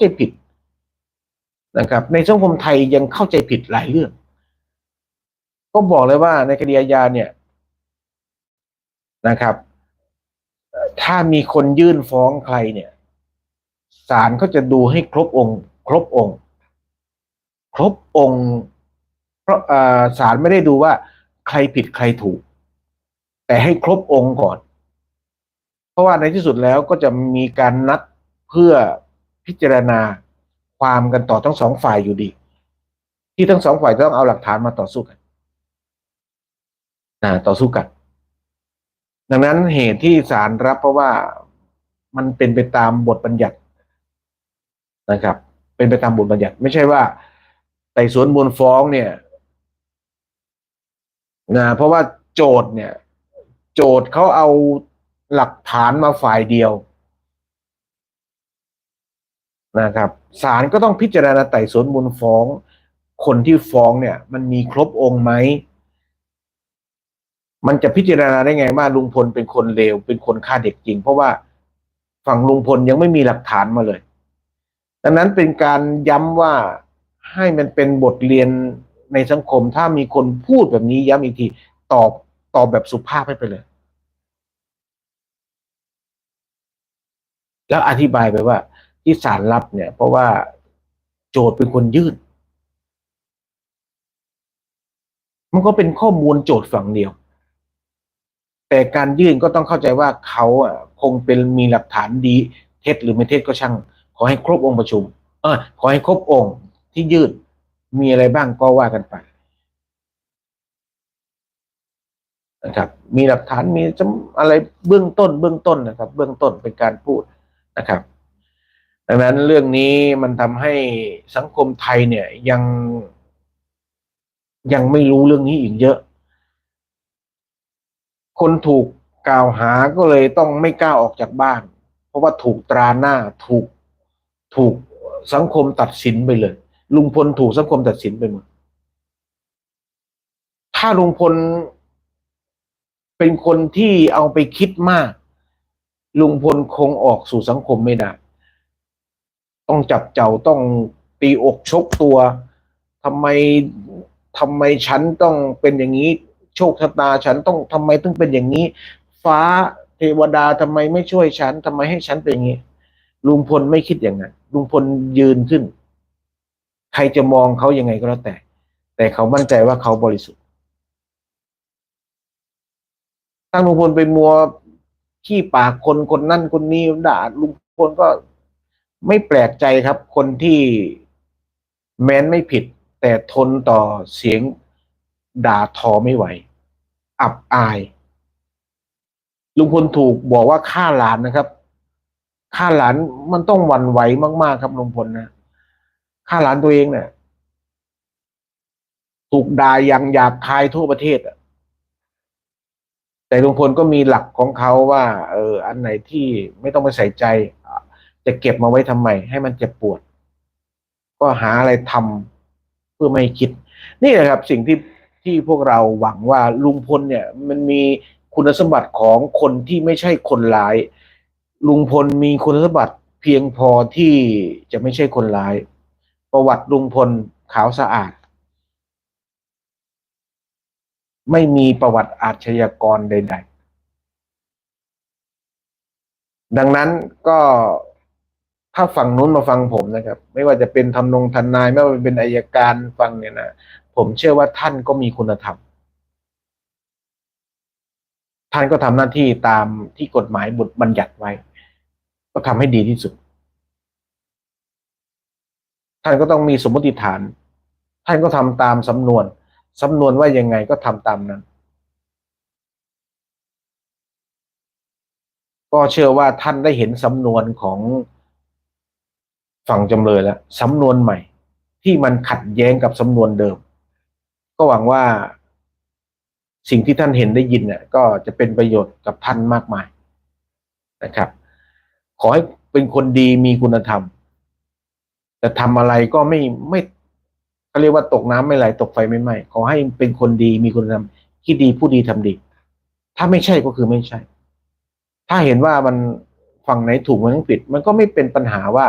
ใจผิดนะครับ ในสังคมไทยยังเข้าใจผิดหลายเรื่อง ก็บอกเลยว่าในคดีอาญาเนี่ยนะครับ ถ้ามีคนยื่นฟ้องใครเนี่ยศาลก็จะดูให้ครบองค์ ครบองค์ ครบองค์เพราะศาลไม่ได้ดูว่าใครผิดใครถูก แต่ให้ครบองค์ก่อน เพราะว่าในที่สุดแล้วก็จะมีการนัดเพื่อ พิจารณาความกันต่อทั้งสองฝ่ายอยู่ดี ที่ทั้งสองฝ่ายต้องเอาหลักฐานมาต่อสู้กันนะต่อสู้กัน ดังนั้นเหตุที่ศาลรับเพราะว่ามันเป็นไปตามบทบัญญัตินะครับ เป็นไปตามบทบัญญัติ ไม่ใช่ว่าไต่สวนมูลฟ้องเนี่ยนะเพราะว่าโจทย์เนี่ย โจทย์เขาเอาหลักฐานมาฝ่ายเดียว นะครับศาลก็ต้องพิจารณาไต่สวนมูลฟ้อง คนที่ฟ้องเนี่ย มันมีครบองค์ไหมมันจะพิจารณาได้ไงว่าลุงพลเป็นคนเลวเป็นคนฆ่าเด็กจริง เพราะว่าฝั่งลุงพลยังไม่มีหลักฐานมาเลย ดังนั้นเป็นการย้ำว่าให้มันเป็นบทเรียนในสังคม ถ้ามีคนพูดแบบนี้ย้ำอีกทีตอบตอบแบบสุภาพให้ไปเลย แล้วอธิบายไปว่า ที่ศาลรับเนี่ย เพราะว่าโจทย์เป็นคนยื่น มันก็เป็นข้อมูลโจทย์ฝั่งเดียว แต่การยื่นก็ต้องเข้าใจว่าเขาอะคงเป็นมีหลักฐานดีเท็จหรือไม่เท็จก็ช่าง ขอให้ครบองค์ประชุม เออขอให้ครบองค์ที่ยื่นมีอะไรบ้างก็ว่ากันไปนะครับมีหลักฐานมีอะไรเบื้องต้น เบื้องต้นนะครับ เบื้องต้นเป็นการพูดนะครับ ดังนั้นเรื่องนี้มันทำให้สังคมไทยเนี่ยยังยังไม่รู้เรื่องนี้อีกเยอะ คนถูกกล่าวหาก็เลยต้องไม่กล้าออกจากบ้าน เพราะว่าถูกตราหน้าถูกถูกสังคมตัดสินไปเลย ลุงพลถูกสังคมตัดสินไปหมดถ้าลุงพลเป็นคนที่เอาไปคิดมาก ลุงพลคงออกสู่สังคมไม่ได้ ต้องจับเจ้าต้องตีอกชกตัวทำไมทำไมฉันต้องเป็นอย่างนี้ โชคชะตาฉันต้องทำไมต้องเป็นอย่างนี้ ฟ้าเทวดาทำไมไม่ช่วยฉันทำไมให้ฉันเป็นอย่างนี้ ลุงพลไม่คิดอย่างนั้นลุงพลยืนขึ้น ใครจะมองเขายังไงก็แล้วแต่ แต่เขามั่นใจว่าเขาบริสุทธิ์ถ้าลุงพลไปมัวขี้ปากคนคนนั่นคนนี้ด่าลุงพลก็ ไม่แปลกใจครับ คนที่แม้นไม่ผิด แต่ทนต่อเสียงด่าทอไม่ไหว อับอาย ลุงพลถูกบอกว่าฆ่าหลานนะครับฆ่าหลานมันต้องหวั่นไหวมาก ๆ ครับลุงพลนะฆ่าหลานตัวเองเนี่ยถูกด่าอย่างหยาบคายทั่วประเทศอะแต่ลุงพลก็มีหลักของเขาว่า เออ อันไหนที่ไม่ต้องไปใส่ใจ จะเก็บมาไว้ทำไม ให้มันเจ็บปวด ก็หาอะไรทำเพื่อไม่คิด นี่แหละครับ สิ่งที่ที่พวกเราหวังว่าลุงพลเนี่ย มันมีคุณสมบัติของคนที่ไม่ใช่คนร้าย ลุงพลมีคุณสมบัติเพียงพอที่จะไม่ใช่คนร้าย ประวัติลุงพลขาวสะอาด ไม่มีประวัติอาชญากรใด ๆ ดังนั้นก็ ถ้าฝั่งนู้นมาฟังผมนะครับ ไม่ว่าจะเป็นทำนงทนายไม่ว่าจะเป็นอายการฟังเนี่ยนะผมเชื่อว่าท่านก็มีคุณธรรม ท่านก็ทำหน้าที่ตามที่กฎหมายบทบัญญัติไว้ ก็ทำให้ดีที่สุด ท่านก็ต้องมีสมมติฐาน ท่านก็ทำตามสำนวนสำนวนว่ายังไงก็ทำตามนั้นก็เชื่อว่าท่านได้เห็นสำนวนของ ฝั่งจำเลยแล้วสำนวนใหม่ ที่มันขัดแย้งกับสำนวนเดิม ก็หวังว่าสิ่งที่ท่านเห็นได้ยินเนี่ยก็จะเป็นประโยชน์กับท่านมากมายนะครับ ขอให้เป็นคนดีมีคุณธรรม แต่ทำอะไรก็ไม่ไม่เขาเรียกว่าตกน้ำไม่ไหลตกไฟไม่ไหม้ขอให้เป็นคนดีมีคุณธรรมคิดดีผู้ดีทำดี ถ้าไม่ใช่ก็คือไม่ใช่ ถ้าเห็นว่ามันฝั่งไหนถูกมันต้องผิด มันก็ไม่เป็นปัญหาว่า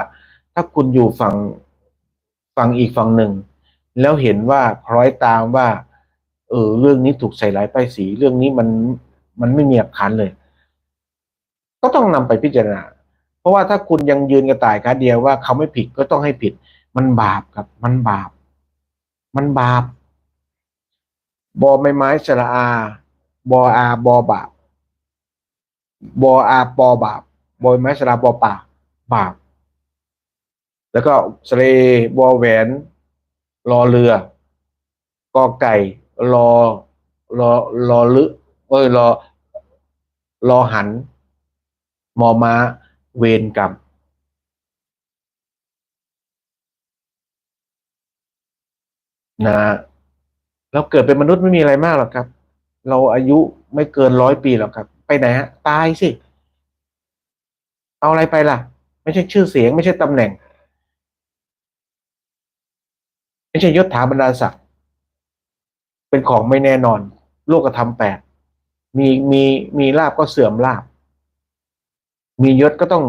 ถ้าคุณอยู่ฝั่งฝั่งอีกฝั่งหนึ่ง แล้วเห็นว่าคล้อยตามว่า เออเรื่องนี้ถูกใส่ร้ายป้ายสีเรื่องนี้มันมันไม่มีหลักฐานเลย ก็ต้องนำไปพิจารณา เพราะว่าถ้าคุณยังยืนกระต่ายขาเดียวว่าเขาไม่ผิดก็ต้องให้ผิด มันบาปครับ มันบาป มันบาปบอไม้ไม้สระอา บออาบอบาปบออาปอบาปบอไม้สระบอป่าบาป แล้วก็สเลบอแหวน รอเรือกอไก่ รอรอรอลึเอ้ยรอรอหัน มอม้า เวรกรรมนะเราเกิดเป็นมนุษย์ไม่มีอะไรมากหรอกครับ เราอายุไม่เกินร้อยปีหรอกครับ ไปไหนฮะ ตายสิ เอาอะไรไปล่ะ ไม่ใช่ชื่อเสียง ไม่ใช่ตำแหน่ง ไม่ใช่ยศถาบรรดาศักดิ์เป็นของไม่แน่นอน โลกธรรมแปดมีมีมีลาบก็เสื่อมลาบ มียศก็ต้อง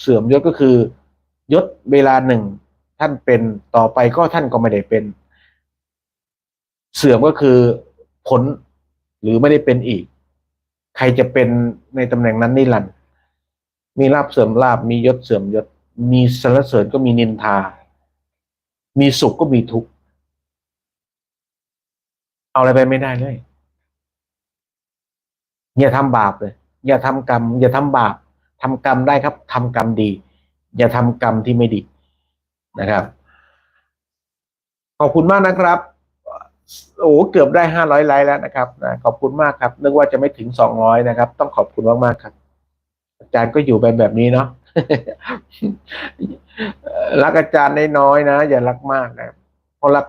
เสื่อมยศก็คือยศเวลาหนึ่งท่านเป็นต่อไปก็ท่านก็ไม่ได้เป็น เสื่อมก็คือผลหรือไม่ได้เป็นอีก ใครจะเป็นในตำแหน่งนั้นนิรันดร์มีลาบเสื่อมลาบมียศเสื่อมยศ มีสรรเสริญก็มีนินทา มีสุขก็มีทุกข์ เอาอะไรไปไม่ได้เลย อย่าทำบาปเลย อย่าทำกรรม อย่าทำบาปทำกรรมได้ครับทำกรรมดี อย่าทำกรรมที่ไม่ดีนะครับ ขอบคุณมากนะครับโอ้เกือบได้ห้าร้อยไลค์แล้วนะครับนะขอบคุณมากครับนึกว่าจะไม่ถึงสองร้อยนะครับ ต้องขอบคุณมากๆครับ อาจารย์ก็อยู่ไปแบบนี้เนาะ รักอาจารย์น้อยๆนะ อย่ารักมากนะเพราะรัก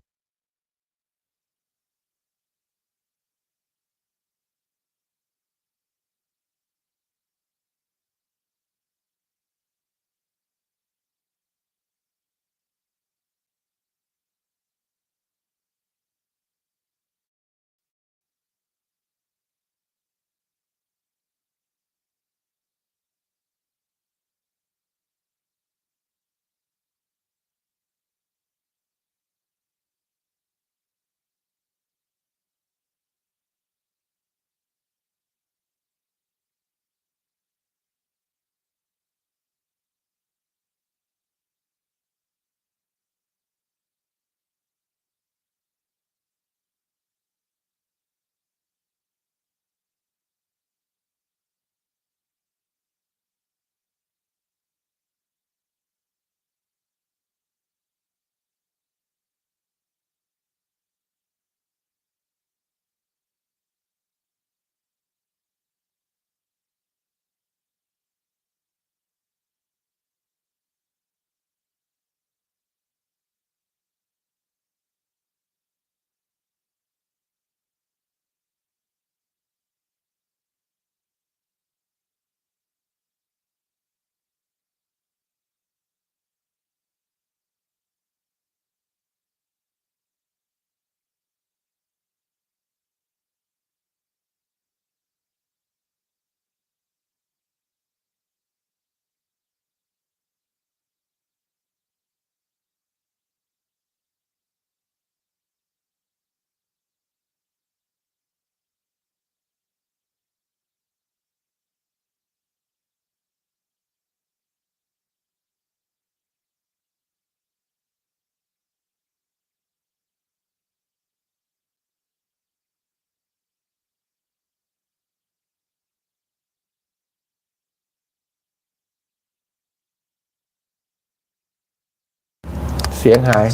เสียงหาย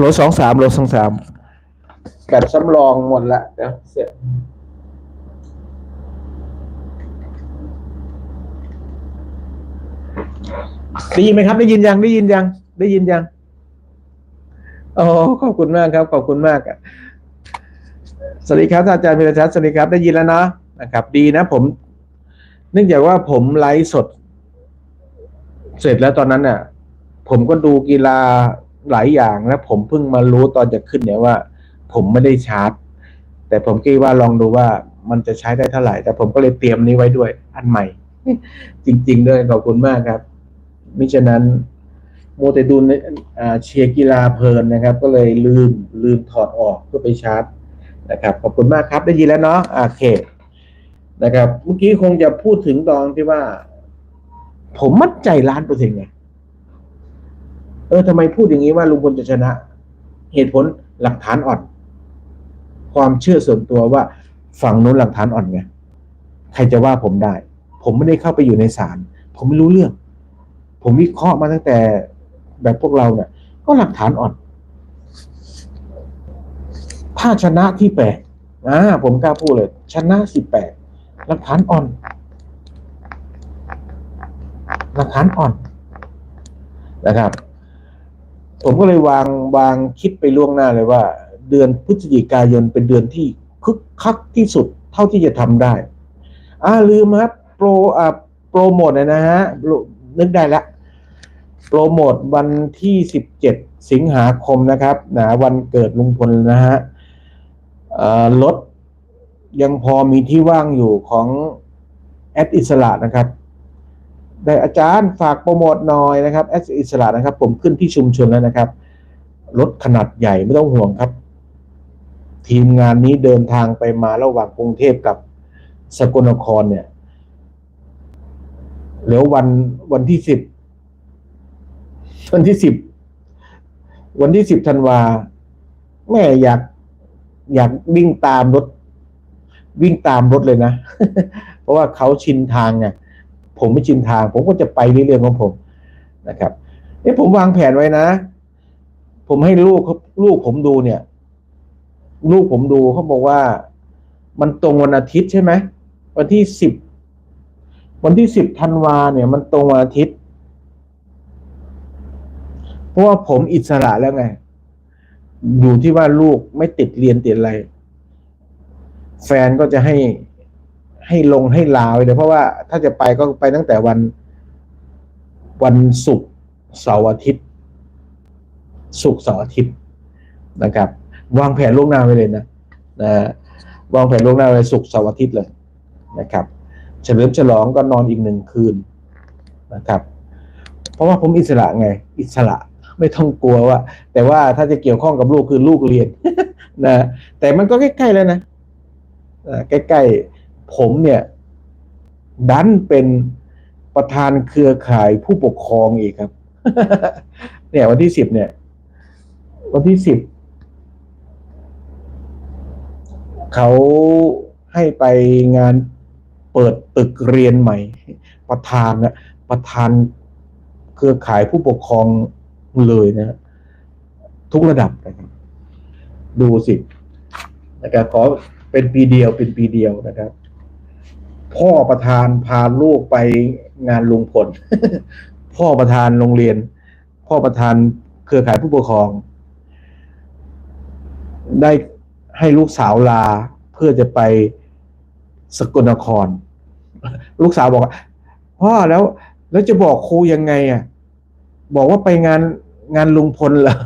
โลสองสามโลสองสามแบตสำรองหมดละเดี๋ยวเสร็จ ได้ยินไหมครับ ได้ยินยังได้ยินยัง ได้ยินยังอ๋อขอบคุณมากครับ ขอบคุณมากอะสวัสดีครับอาจารย์พิรชัดสวัสดีครับ ได้ยินแล้วเนาะนะครับ ดีนะ ผม เนื่องจากว่าผมไลฟ์สด เสร็จแล้วตอนนั้นน่ะ ผมก็ดูกีฬาหลายอย่างแล้วผมเพิ่งมารู้ตอนจะขึ้นเนี่ยว่า ผมไม่ได้ชาร์จ แต่ผมคิดว่าลองดูว่ามันจะใช้ได้เท่าไหร่ แต่ผมก็เลยเตรียมนี้ไว้ด้วย อันใหม่ จริง ๆ ด้วยขอบคุณมากครับ มิฉะนั้นโมวแต่ดูนเชียร์กีฬาเพลินนะครับ ก็เลยลืมลืมถอดออกเพื่อไปชาร์จนะครับ ขอบคุณมากครับได้ยินแล้วเนาะโอเคนะครับเมื่อกี้คงจะพูดถึงตอนที่ว่า ผมมั่นใจล้านเปอร์เซ็นต์ไงเออทำไมพูดอย่างนี้ว่าลุงพลจะชนะ เหตุผลหลักฐานอ่อน ความเชื่อส่วนตัวว่าฝั่งนู้นหลักฐานอ่อนไงใครจะว่าผมได้ ผมไม่ได้เข้าไปอยู่ในศาลผมไม่รู้เรื่อง ผมวิเคราะห์มาตั้งแต่แบบพวกเราเนี่ยก็หลักฐานอ่อน ถ้าชนะที่แปดอ่าผมกล้าพูดเลย ชนะสิบแปดหลักฐานอ่อน หลักฐานอ่อนนะครับ ผมก็เลยวางวางคิดไปล่วงหน้าเลยว่า เดือนพฤศจิกายนเป็นเดือนที่คึกคักที่สุดเท่าที่จะทำได้ อ่าลืมครับโปรอ่าโปรโมทเลยนะฮะนึกได้และ โปรโมทวันที่สิบเจ็ดสิงหาคมนะครับนะวันเกิดลุงพลนะฮะรถยังพอมีที่ว่างอยู่ของแอดอิสระนะครับ ได้อาจารย์ฝากโปรโมทหน่อยนะครับแอดอิสระนะครับ ผมขึ้นที่ชุมชนแล้วนะครับ รถขนาดใหญ่ไม่ต้องห่วงครับ ทีมงานนี้เดินทางไปมาระหว่างกรุงเทพกับสกลนครเนี่ยแล้ววันวันที่สิบ วันที่สิบวันที่สิบธันวาแม่อยากอยากวิ่งตามรถ วิ่งตามรถเลยนะ เพราะว่าเขาชินทางไงผมไม่ชินทาง ผมก็จะไปเรื่อยๆของผมนะครับนี่ผมวางแผนไว้นะ ผมให้ลูกเขาลูกผมดูเนี่ย ลูกผมดูเขาบอกว่า มันตรงวันอาทิตย์ใช่ไหมวันที่สิบวันที่สิบธันวาเนี่ย มันตรงวันอาทิตย์ ราะว่าผมอิสระแล้วไง อยู่ที่ว่าลูกไม่ติดเรียนติดอะไร แฟนก็จะให้ให้ลงให้ลาไปเลยเพราะว่าถ้าจะไปก็ไปตั้งแต่วันวันศุกร์เสาร์อาทิตย์ศุกร์เสาร์อาทิตย์นะครับ วางแผนล่วงหน้าไว้เลยนะนะวางแผนล่วงหน้าไว้ศุกร์เสาร์อาทิตย์เลยนะครับ เฉลิมฉลองก็นอนอีกหนึ่งคืนนะครับ เพราะว่าผมอิสระไง อิสระ ไม่ต้องกลัวว่า แต่ว่าถ้าจะเกี่ยวข้องกับลูกคือลูกเรียนนะแต่มันก็ใกล้ๆแล้วนะใกล้ๆผมเนี่ย ดันเป็นประธานเครือข่ายผู้ปกครองอีกครับ เนี่ย วันที่สิบเนี่ย วันที่สิบเขาให้ไปงานเปิดตึกเรียนใหม่ ประธานนะประธานเครือข่ายผู้ปกครอง เลยนะทุกระดับนะครับดูสินะครับขอเป็นปีเดียวเป็นปีเดียวนะครับ พ่อประธานพาลูกไปงานลุงพล พ่อประธานโรงเรียน พ่อประธานเครือข่ายผู้ปกครอง ได้ให้ลูกสาวลาเพื่อจะไปสกลนคร ลูกสาวบอกพ่อแล้ว แล้วจะบอกครูยังไงอะ บอกว่าไปงาน งานลุงพลเหรอ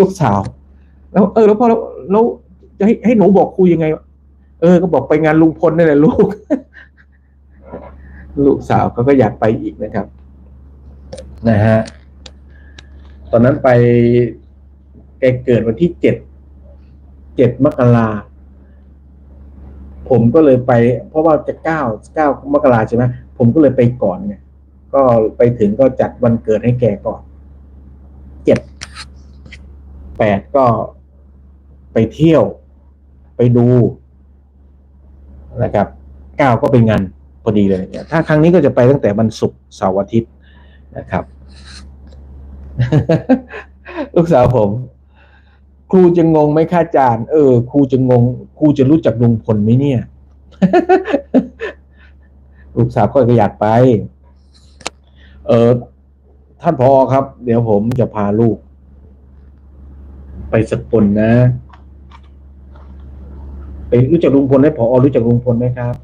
ลูกสาว แล้ว เออ แล้วพ่อแล้วแล้วจะให้ให้หนูบอกครูยังไง เออ ก็บอกไปงานลุงพลนี่แหละลูก ลูกสาวเขาก็อยากไปอีกนะครับ นะฮะตอนนั้นไปแกเกิดวันที่เจ็ดเจ็ดมกราผมก็เลยไป เพราะว่าจะเก้าเก้ามกราใช่ไหมผมก็เลยไปก่อนไง ก็ไปถึงก็จัดวันเกิดให้แกก่อนเจ็ดแปดก็ไปเที่ยว ไปดูนะครับเก้าก็เป็นงานพอดีเลยเนี่ยถ้าครั้งนี้ก็จะไปตั้งแต่วันศุกร์เสาร์อาทิตย์นะครับ ลูกสาวผม ครูจะงงไหมค่าจารย์เออ ครูจะงง ครูจะรู้จักลุงพลไหมเนี่ย ลูกสาวก็อยากไป เออท่านพอครับ เดี๋ยวผมจะพาลูก ไปสกลนะ ไปรู้จักลุงพลไหมผอรู้จักลุงพลไหมครับ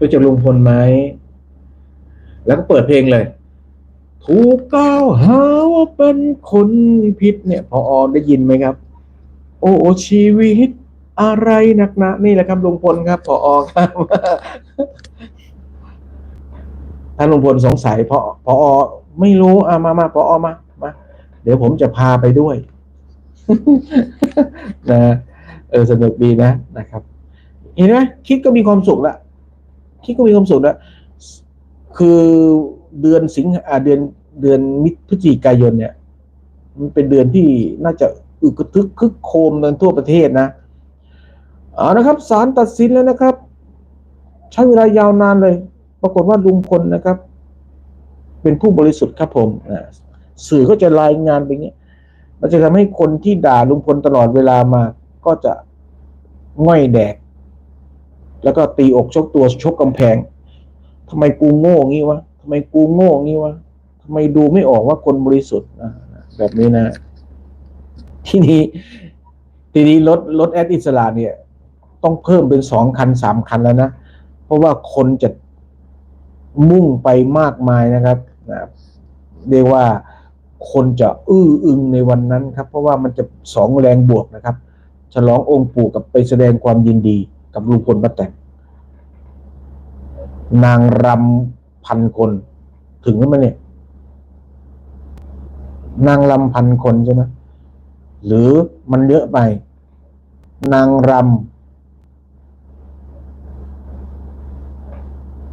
รู้จักลุงพลไหม แล้วก็เปิดเพลงเลย ถูกกล่าวหาว่าเป็นคนผิดเนี่ยพอได้ยินไหมครับ โอ้โอชีวิตอะไรหนักหนานี่แหละครับลุงพลครับพอครับ ถ้าลุงพลสงสัยพอพอไม่รู้อะมามาพอมามาเดี๋ยวผมจะพาไปด้วยนะเออสนุกดีนะนะครับ เห็นไหมคิดก็มีความสุขละคิดก็มีความสุขละคือเดือนสิงหาเดือนเดือนมิถุพฤศจิกายนเนี่ย มันเป็นเดือนที่น่าจะอึกทึกคึกโครมกันทั่วประเทศนะเอานะครับศาลตัดสินแล้วนะครับ ใช้เวลายาวนานเลย ปรากฏว่าลุงพลนะครับ เป็นผู้บริสุทธิ์ครับผมสื่อก็จะรายงานไปงเงี้ยมันจะทำให้คนที่ด่าลุงพลตลอดเวลามา ก็จะง่อยแดก แล้วก็ตีอกชกตัวชกกำแพงทำไมกูโง่งี้วะทำไมกูโง่งี้วะทำไมดูไม่ออกว่าคนบริสุทธิ์แบบนี้นะ ทีนี้ทีนี้รถรถแอดอิสระเนี่ย ต้องเพิ่มเป็นสองคันสามคันแล้วนะ เพราะว่าคนจะ มุ่งไปมากมายนะครับนะเรียกว่าคนจะอื้ออึงในวันนั้นครับ เพราะว่ามันจะสองแรงบวกนะครับ ฉลององค์ปู่กับไปแสดงความยินดีกับลุงพลป้าแตนนางรำพันคน ถึงแล้วมั้ยเนี่ย นางรำพันคนใช่ไหมหรือมันเยอะไป นางรำ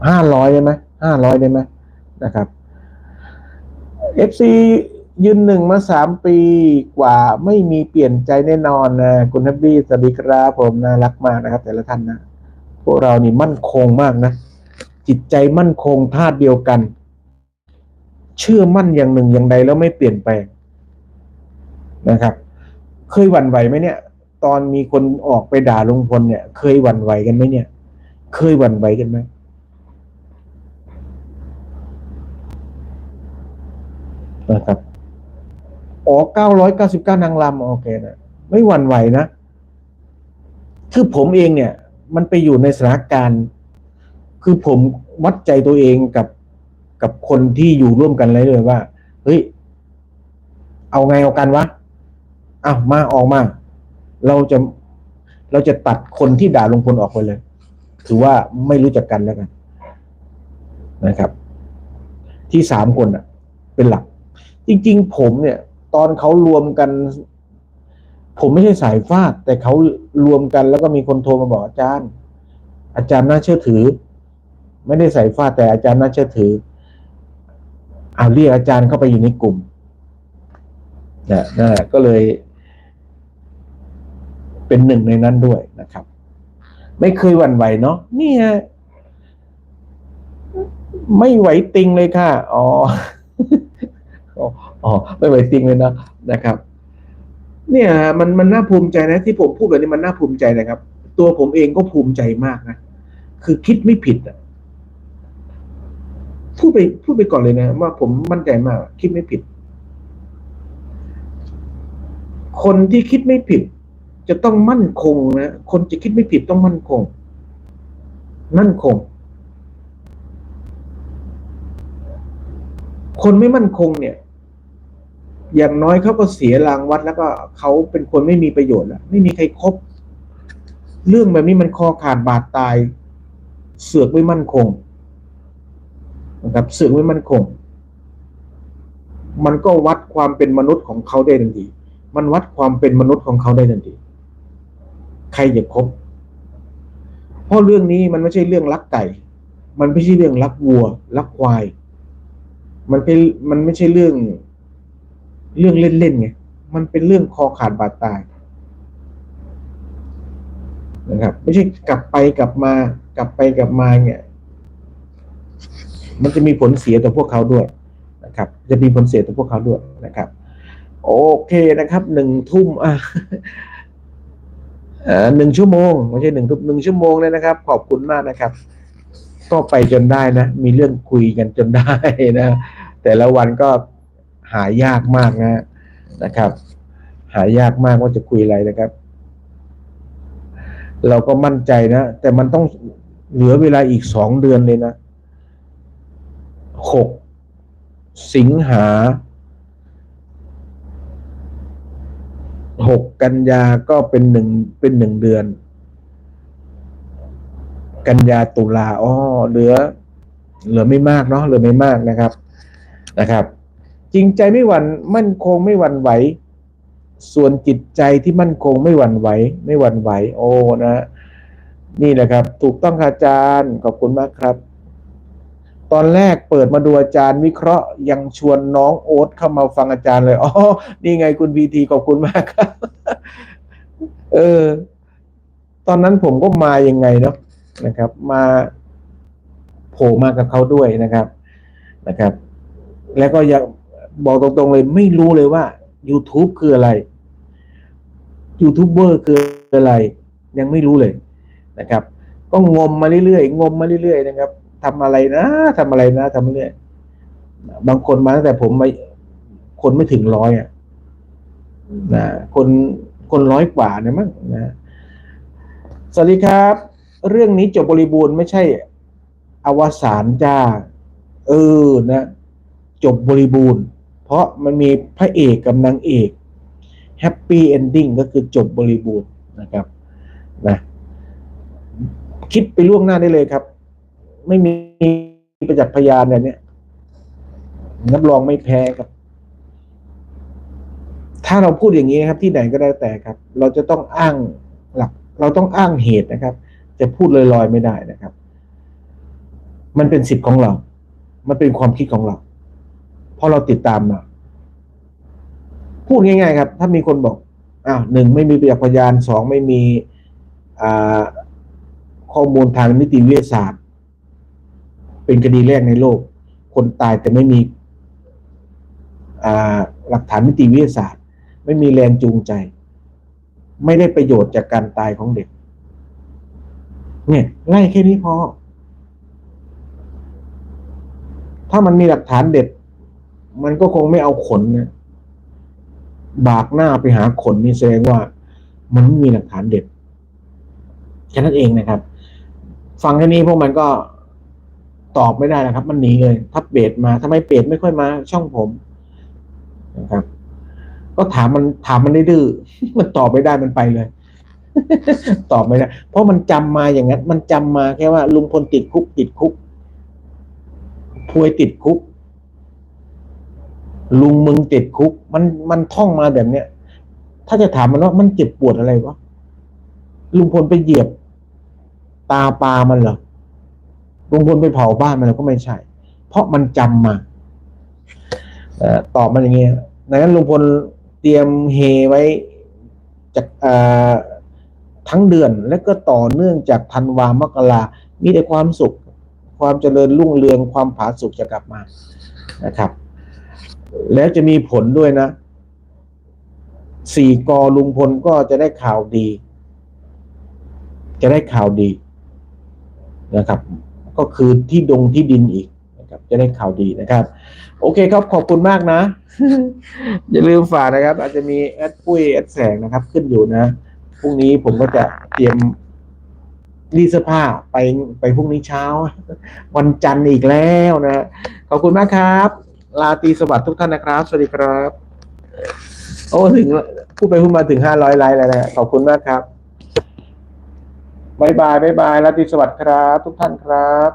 ห้าร้อยได้ไหม ห้าร้อยได้ไหมนะครับเอฟซียืนหนึ่งมาสามปีกว่าไม่มีเปลี่ยนใจแน่นอนนะคุณทับบี้สวัสดีครับผมน่ารักมากนะครับ แต่ละท่านนะ พวกเรานี่มั่นคงมากนะ จิตใจมั่นคงธาตุเดียวกัน เชื่อมั่นอย่างหนึ่งอย่างใดแล้วไม่เปลี่ยนแปลงนะครับ เคยหวั่นไหวไหมเนี่ย ตอนมีคนออกไปด่าลุงพลเนี่ย เคยหวั่นไหวกันไหมเนี่ย เคยหวั่นไหวกันไหม นะครับอ๋อเก้าร้อยเก้าสิบเก้านางรำโอเคนะไม่หวั่นไหวนะ คือผมเองเนี่ย มันไปอยู่ในสถานการณ์ คือผมวัดใจตัวเองกับกับคนที่อยู่ร่วมกันเลยเลยว่า เฮ้ย เอาไงเอากันวะอ้าวมาออกมา เราจะเราจะตัดคนที่ด่าลงพลออกไปเลย ถือว่าไม่รู้จักกันแล้วกัน นะครับ ที่สามคนอะ เป็นหลัก จริง ๆ ผมเนี่ย ตอนเขารวมกัน ผมไม่ใช่สายฟาด แต่เขารวมกันแล้วก็มีคนโทรมาบอกอาจารย์ อาจารย์น่าเชื่อถือ ไม่ได้ใส่ฟาดแต่อาจารย์น่าเชื่อถือเอาเรียกอาจารย์เข้าไปอยู่ในกลุ่มนะนั่นแหละก็เลย เป็นหนึ่งในนั้นด้วยนะครับ ไม่เคยหวั่นไหวเนาะนี่ฮะไม่ไหวติงเลยค่ะ อ๋อ อ๋อไม่ไหวติงเลยนะนะครับ เนี่ยมันมันน่าภูมิใจนะที่ผมพูดแบบนี้มันน่าภูมิใจนะครับ ตัวผมเองก็ภูมิใจมากนะคือคิดไม่ผิดอะพูดไปพูดไปก่อนเลยนะ ว่าผมมั่นใจมาก คิดไม่ผิด คนที่คิดไม่ผิด จะต้องมั่นคงนะคนจะคิดไม่ผิดต้องมั่นคง มั่นคง คนไม่มั่นคงเนี่ย อย่างน้อยเขาก็เสียรางวัดแล้วก็เขาเป็นคนไม่มีประโยชน์แล้วไม่มีใครครบ เรื่องแบบนี้มันคอขาดบาดตาย เสือกไม่มั่นคงนะครับเสือกไม่มั่นคง มันก็วัดความเป็นมนุษย์ของเขาได้ทันที มันวัดความเป็นมนุษย์ของเขาได้ทันที ใครจะคบเพราะเรื่องนี้มันไม่ใช่เรื่องรักไก่ มันไม่ใช่เรื่องรักวัวรักควาย มันเป็นมันไม่ใช่เรื่อง เรื่องเล่นๆไงมันเป็นเรื่องคอขาดบาดตายนะครับ ไม่ใช่กลับไปกลับมากลับไปกลับมาเนี่ย มันจะมีผลเสียต่อพวกเขาด้วยนะครับ จะมีผลเสียต่อพวกเขาด้วยนะครับ โอเคนะครับหนึ่งทุ่มอะอ่าหนึ่งชั่วโมงไม่ใช่หนึ่งทุ่มหนึ่งชั่วโมงเลยนะครับ ขอบคุณมากนะครับ ก็ไปจนได้นะ มีเรื่องคุยกันจนได้นะ แต่ละวันก็ หายากมากนะนะครับ หายากมากว่าจะคุยอะไรนะครับ เราก็มั่นใจนะ แต่มันต้องเหลือเวลาอีกสองเดือนเลยนะหกสิงหาหกกันยาก็เป็นหนึ่งเป็นหนึ่งเดือน กันยาตุลาอ๋อเหลือ เหลือไม่มากเนาะเหลือไม่มากนะครับนะครับ จริงใจไม่หวั่นมั่นคงไม่หวั่นไหว ส่วนจิตใจที่มั่นคงไม่หวั่นไหว ไม่หวั่นไหว โอ้นะ นี่แหละครับ ถูกต้องอาจารย์ขอบคุณมากครับ ตอนแรกเปิดมาดูอาจารย์วิเคราะห์ยังชวนน้องโอ๊ตเข้ามาฟังอาจารย์เลยอ๋อนี่ไงคุณพีทีขอบคุณมากครับ เออ ตอนนั้นผมก็มายังไงเนาะนะครับ มาโผล่มากับเขาด้วยนะครับนะครับ แล้วก็ยัง บอกตรงๆเลยไม่รู้เลยว่า YouTube คืออะไรยูทูบเบอร์คืออะไร ยังไม่รู้เลยนะครับ ก็งมมาเรื่อยๆงมมาเรื่อยๆนะครับทำอะไรนะทำอะไรนะทำเรื่อยบางคนมาตั้งแต่ผมมาคนไม่ถึงร้อยอะนะคนคนร้อยกว่าเนี่ยมั้งนะสวัสดีครับ เรื่องนี้จบบริบูรณ์ไม่ใช่ อวสานจ้า เออนะ จบบริบูรณ์ เพราะมันมีพระเอกกับนางเอกแฮปปี้เอนดิ้งก็คือจบบริบูรณ์นะครับนะคิดไปล่วงหน้าได้เลยครับ ไม่มีประจักษ์พยานเนี่ยนับรองไม่แพ้ครับ ถ้าเราพูดอย่างนี้ครับ ที่ไหนก็ได้แต่ครับ เราจะต้องอ้างหลัก เราต้องอ้างเหตุนะครับ จะพูดลอยๆไม่ได้นะครับ มันเป็นสิทธิ์ของเรา มันเป็นความคิดของเรา เพราะเราติดตามมา พูดง่าย ๆ ครับ ถ้ามีคนบอกอ้าวหนึ่งไม่มีประจักพยานสองไม่มีข้อมูลทางนิติวิทยาศาสตร์ เป็นคดีแรกในโลก คนตายแต่ไม่มีหลักฐานนิติวิทยาศาสตร์ ไม่มีแรงจูงใจ ไม่ได้ประโยชน์จากการตายของเด็ก เนี่ยไล่แค่นี้พอถ้ามันมีหลักฐานเด็ด มันก็คงไม่เอาขนนะบากหน้าไปหาขนนี่แสดงว่า มันไม่มีหลักฐานเด็ดแค่นั้นเองนะครับฟังแค่นี้พวกมันก็ตอบไม่ได้นะครับ มันหนีเลย ถ้าเปรตมาทำไมเปรตไม่ค่อยมา ช่องผมนะครับ ก็ถามมันถามมันได้ดื้อมันตอบไม่ได้มันไปเลย ตอบไม่ได้ เพราะมันจำมาอย่างนั้น มันจำมาแค่ว่า ลุงพลติดคุกติดคุกพวยติดคุก ลุงมึงติดคุก มันมันท่องมาแบบเนี้ยถ้าจะถามมันว่ามันเจ็บปวดอะไรวะลุงพลไปเหยียบ ตาปลามันเหรอลุงพลไปเผาบ้านมันเหรอก็ไม่ใช่ เพราะมันจำมาอตอบมันอย่างเงี้ยดังนั้นลุงพลเตรียมเฮไว้จากทั้งเดือน และก็ต่อเนื่องจากธันวามกรามีแต่ความสุข ความเจริญรุ่งเรืองความผาสุกจะกลับมานะครับ แล้วจะมีผลด้วยนะสี่กอลุงพลก็จะได้ข่าวดี จะได้ข่าวดีนะครับ ก็คือที่ดงที่ดินอีกนะครับ จะได้ข่าวดีนะครับ โอเคครับขอบคุณมากนะ อย่าลืมฝากนะครับ อาจจะมีแอดปุ้ยแอดแสงนะครับ ขึ้นอยู่นะพรุ่งนี้ผมก็จะเตรียมรีเสื้อผ้าไปไปพรุ่งนี้เช้า วันจันทร์อีกแล้วนะขอบคุณมากครับ ลาตีสวัสดิ์ทุกท่านนะครับ สวัสดีครับ โอ้ถึงพูดไปพูดมาถึงห้าร้อยไลค์แล้วนะขอบคุณมากครับบายบายบายบายลาตีสวัสดิ์ครับ ทุกท่านครับ